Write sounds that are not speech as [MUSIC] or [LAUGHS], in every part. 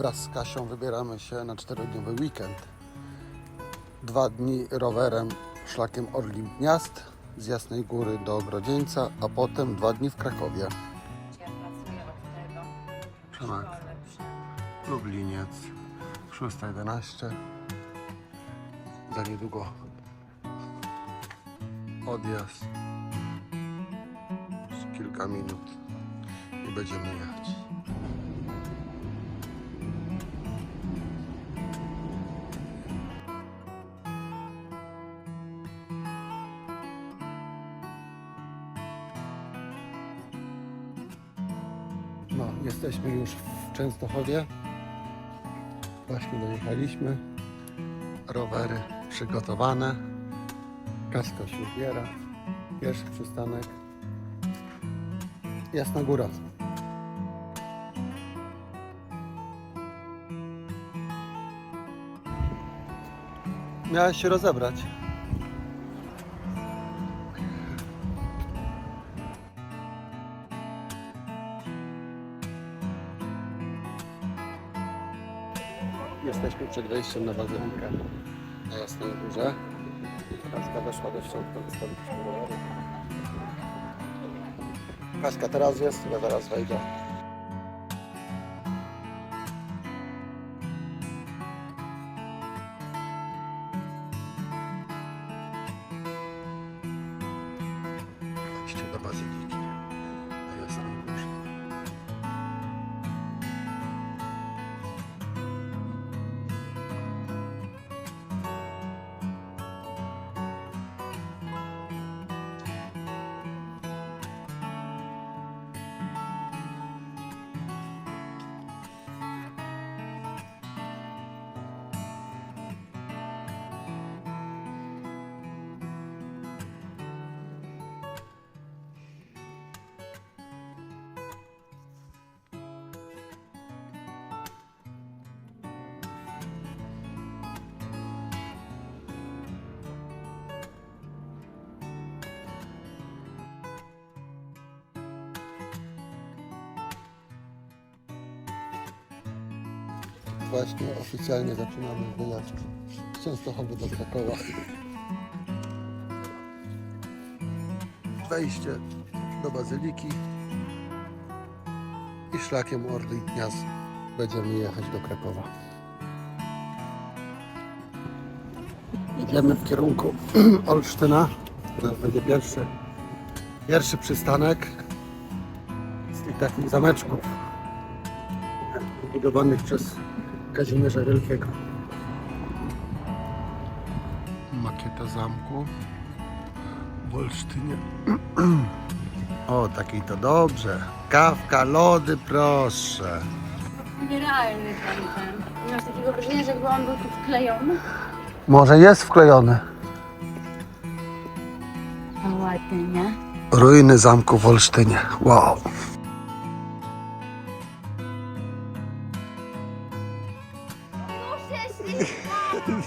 Wraz z Kasią wybieramy się na czterodniowy weekend. Dwa dni rowerem szlakiem Orlim Gniazd z Jasnej Góry do Grodzieńca, a potem dwa dni w Krakowie. Ja pracuję od tego. Lubliniec, 6.11. Za niedługo odjazd. Kilka minut i będziemy jechać. Jesteśmy już w Częstochowie. Właśnie dojechaliśmy. Rowery przygotowane. Kaska się ubiera. Pierwszy przystanek. Jasna Góra. Miałeś się rozebrać. Przed wejściem na bazylikę na Jasnej Górze. Kaska weszła do środka, wystawiliśmy rowery. Kaska teraz jest, ja zaraz wejdę. Właśnie oficjalnie zaczynamy wyjazd z Częstochowy do Krakowa. Wejście do Bazyliki i szlakiem Orly Gniazd będziemy jechać do Krakowa. Idziemy w kierunku [CLEARS THROAT] Olsztyna. To będzie pierwszy, pierwszy przystanek z tych takich zameczków budowanych przez Kazimierza Wielkiego. Makieta zamku w Olsztynie. O, takiej to dobrze. Kawka, lody, proszę. Nierealny ten ten. Nie masz takiego wrażenia, że jakby on był tu wklejony? Może jest wklejony. No ładnie, nie? Ruiny zamku w Olsztynie. Wow.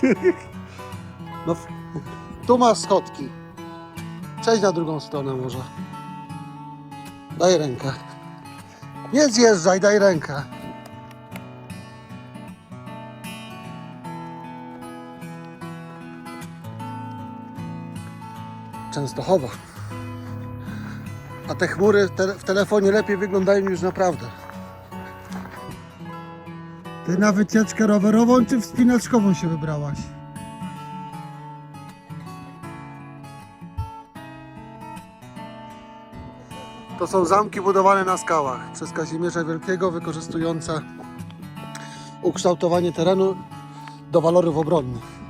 [LAUGHS] No, tu masz schodki. Przejdź na drugą stronę może. Daj rękę. Nie zjeżdżaj, daj rękę. Częstochowa. A te chmury te, w telefonie lepiej wyglądają niż naprawdę. Ty na wycieczkę rowerową czy wspinaczkową się wybrałaś? To są zamki budowane na skałach przez Kazimierza Wielkiego, wykorzystujące ukształtowanie terenu do walorów obronnych.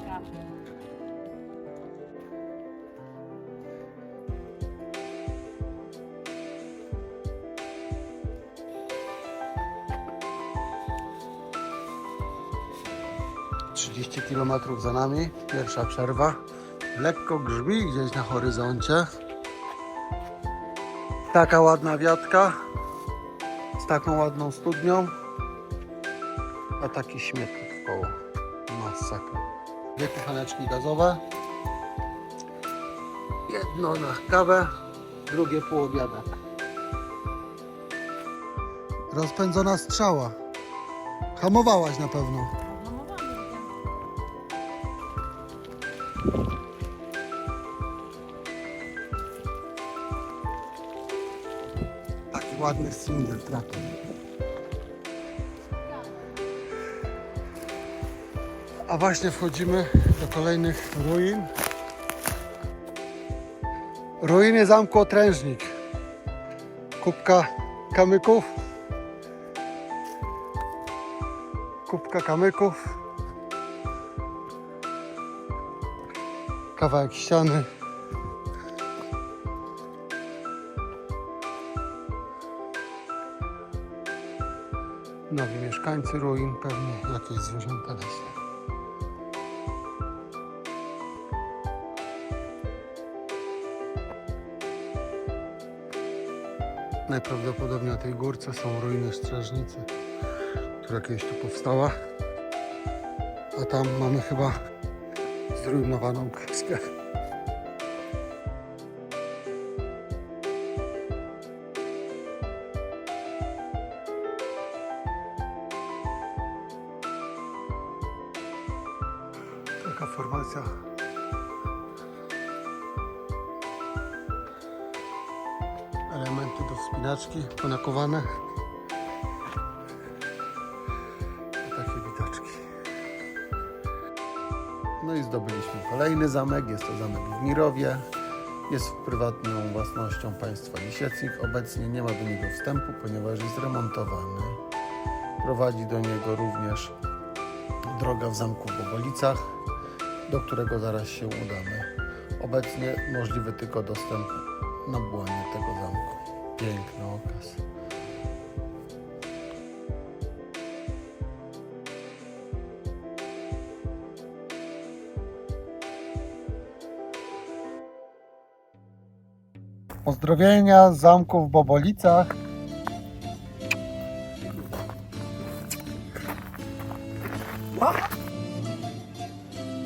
Czekam. Trzydzieści kilometrów za nami, pierwsza przerwa. Lekko grzmi gdzieś na horyzoncie. Taka ładna wiatka z taką ładną studnią, a taki śmietnik w koło. Masakra. Dwie kucheneczki gazowe. Jedno na kawę, drugie pół obiadek. Rozpędzona strzała. Hamowałaś na pewno. Taki ładny single traktor. A właśnie wchodzimy do kolejnych ruin. Ruiny zamku Otrężnik. Kubka kamyków. Kubka kamyków. Kawałek ściany. Nowi mieszkańcy ruin, pewnie jakieś zwierzęta leśne. Najprawdopodobniej na tej górce są ruiny strażnicy, która kiedyś tu powstała. A tam mamy chyba zrujnowaną kreskę. Elementy do wspinaczki ponakowane. Takie widoczki. No i zdobyliśmy kolejny zamek. Jest to zamek w Mirowie. Jest prywatną własnością państwa Lisiecnik. Obecnie nie ma do niego wstępu, ponieważ jest remontowany. Prowadzi do niego również droga w zamku w Obolicach, do którego zaraz się udamy. Obecnie możliwy tylko dostęp na błonie tego zamku. Piękny okaz. Pozdrowienia z zamku w Bobolicach.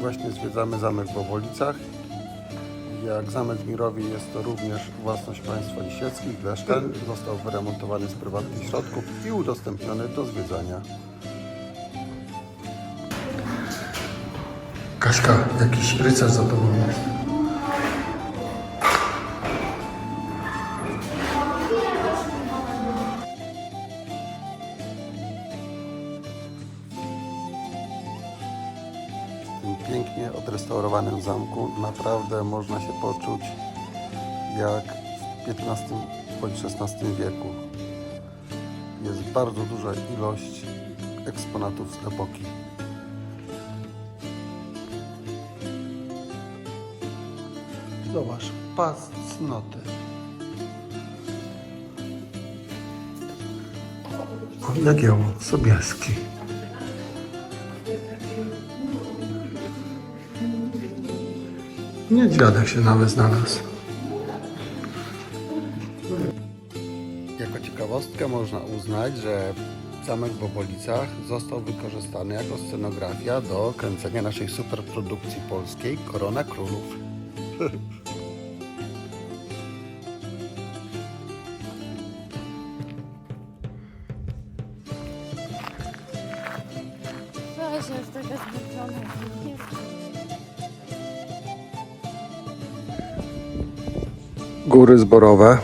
Właśnie zwiedzamy zamek w Bobolicach. Jak zamek w Mirowie jest to również własność państwa Lisieckich. Leszczyn został wyremontowany z prywatnych środków i udostępniony do zwiedzania. Kaśka, jakiś rycerz za pięknie odrestaurowanym zamku naprawdę można się poczuć jak w XV bądź XVI wieku. Jest bardzo duża ilość eksponatów z epoki. Zobacz, pas cnoty. Jagiełło Sobieski. Niedźwiadek się nawet znalazł. Jako ciekawostkę można uznać, że zamek w Obolicach został wykorzystany jako scenografia do kręcenia naszej superprodukcji polskiej Korona Królów. [LAUGHS] Weź, już taka zmęczona. Góry Zborowe,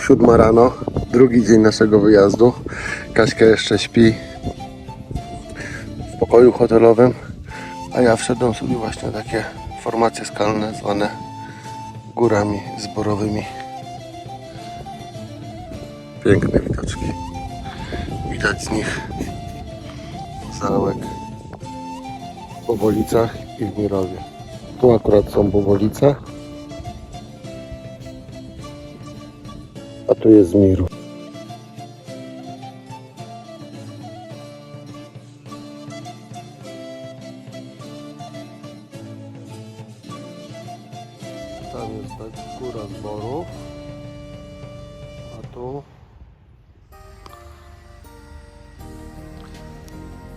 siódma rano, drugi dzień naszego wyjazdu. Kaśka jeszcze śpi w pokoju hotelowym, a ja wszedłem sobie właśnie takie formacje skalne zwane górami zborowymi. Piękne widoczki. Widać z nich załek w Bobolicach i w Mirowie. Tu akurat są Bobolice. To z miru. Tam jest tak góra zborów, a tu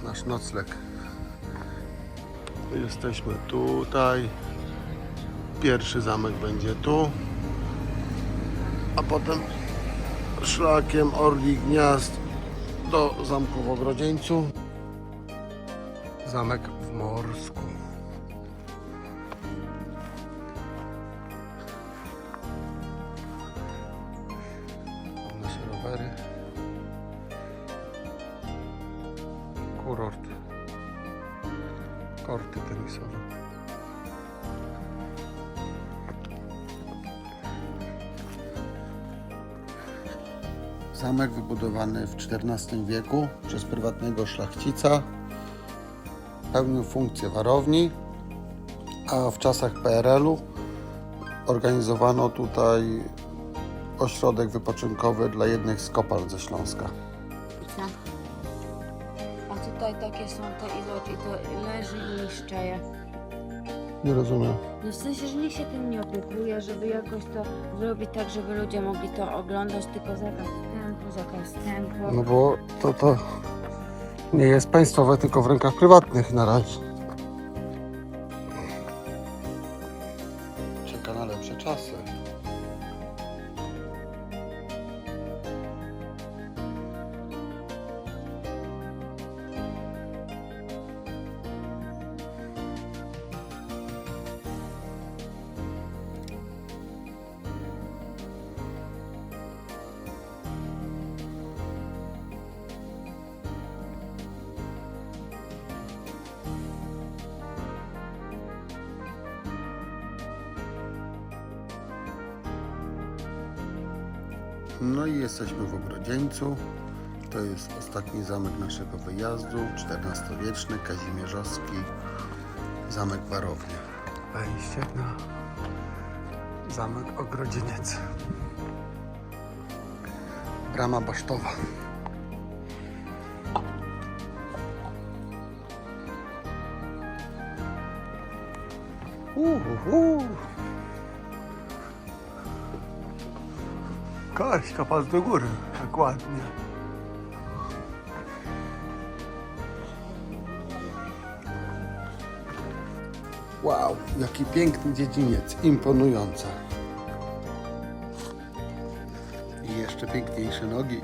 nasz nocleg. Jesteśmy tutaj. Pierwszy zamek będzie tu, a potem szlakiem Orli Gniazd do zamku w Ogrodzieńcu. Zamek w Morsku. Zamek wybudowany w XIV wieku przez prywatnego szlachcica. Pełnił funkcję warowni, a w czasach PRL-u organizowano tutaj ośrodek wypoczynkowy dla jednych z kopalń ze Śląska. A tutaj takie są te iloty, to leży i niszcze je. Nie rozumiem. No w sensie, że nikt się tym nie opiekuje, żeby jakoś to zrobić tak, żeby ludzie mogli to oglądać, tylko zakaz No bo to, to nie jest państwowe, tylko w rękach prywatnych na razie. No i jesteśmy w Ogrodzieńcu. To jest ostatni zamek naszego wyjazdu, XIV-wieczny, kazimierzowski zamek Warownia. Wejście na zamek Ogrodzieniec. Brama basztowa. Uhu. Kaśka, pas do góry. Tak ładnie. Wow, jaki piękny dziedziniec, imponujące. I jeszcze piękniejsze nogi.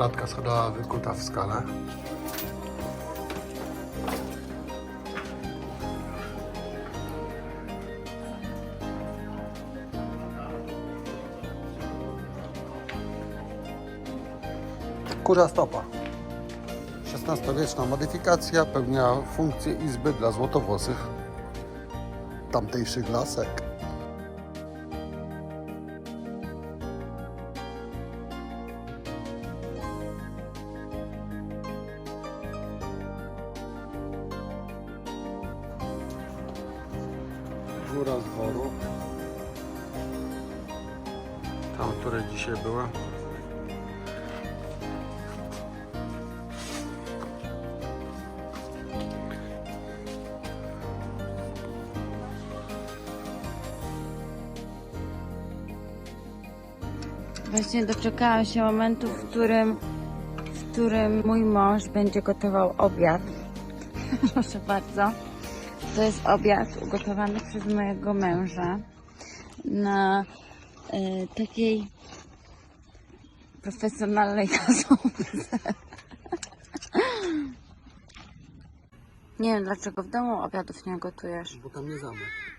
Klatka schodowa wykuta w skale. Kurza stopa. XVI-wieczna modyfikacja pełniała funkcję izby dla złotowłosych tamtejszych lasek. Zboru. Tam, które dzisiaj była. Właśnie doczekałam się momentu, w którym, w którym mój mąż będzie gotował obiad. [LAUGHS] Proszę bardzo. To jest obiad ugotowany przez mojego męża na e, takiej profesjonalnej [LAUGHS] gazowce. Nie wiem dlaczego w domu obiadów nie gotujesz. Bo tam nie zamek.